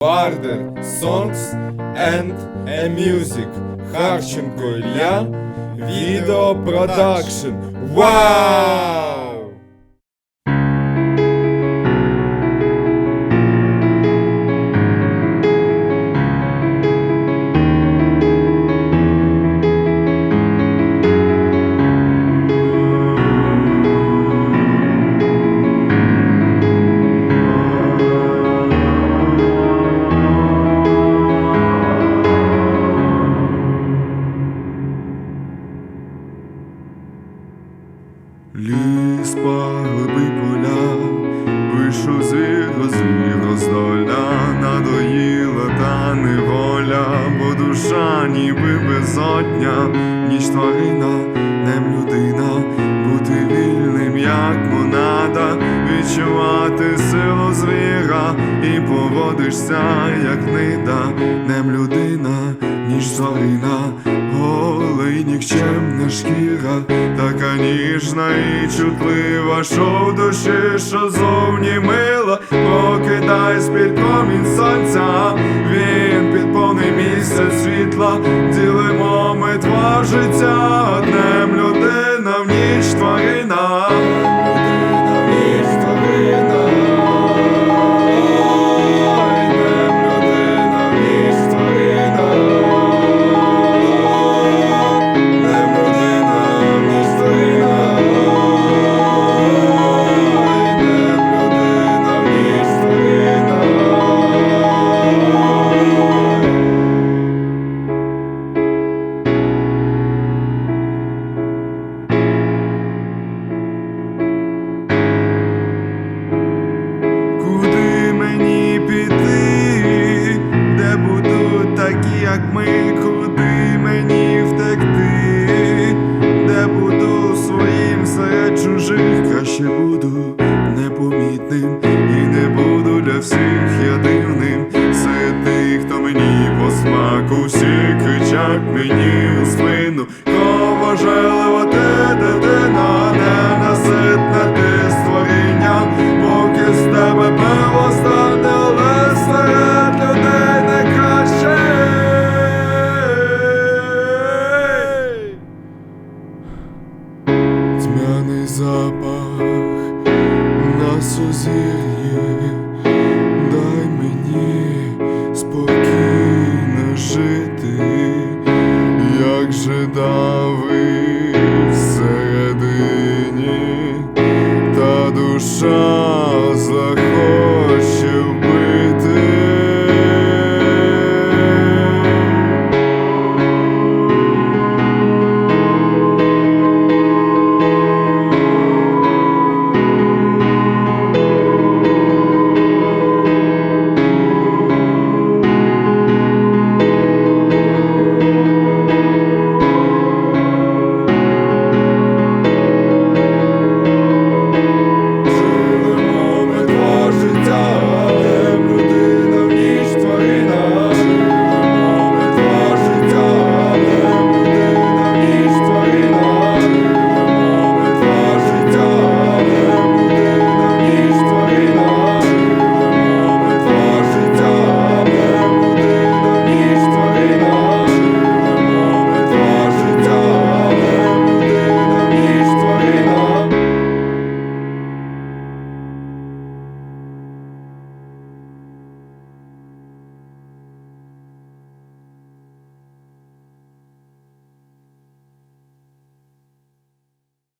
Barder Songs and a Music Харченко Ілля Відео Продакшн Вау! Ліс поглибий поля, вийшов звір, розвів роздоля, надоїла та неволя, бо душа ніби безодня, ніч тварина, нем людина, бути вільним, як монада, відчувати силу звіра, і поводишся, як нида, нем людина, ніж тварина, голий нікчемна шкіра, така ніжна і чутлива, що в душі, що зовні мила, покидай з-під комінь сонця, він під повний місяць світла, ділимо ми два життя, днем дивним, і не буду для всіх я дивним. Серед тих, хто мені по смаку, всі кричать мені у спину, кого жалива те дитина, не наситна ти створіння, поки з тебе пиво стане, але серед людей не краще. Тьмяний запах сузір'ї, дай мені спокійно жити, як же дави всередині та душа.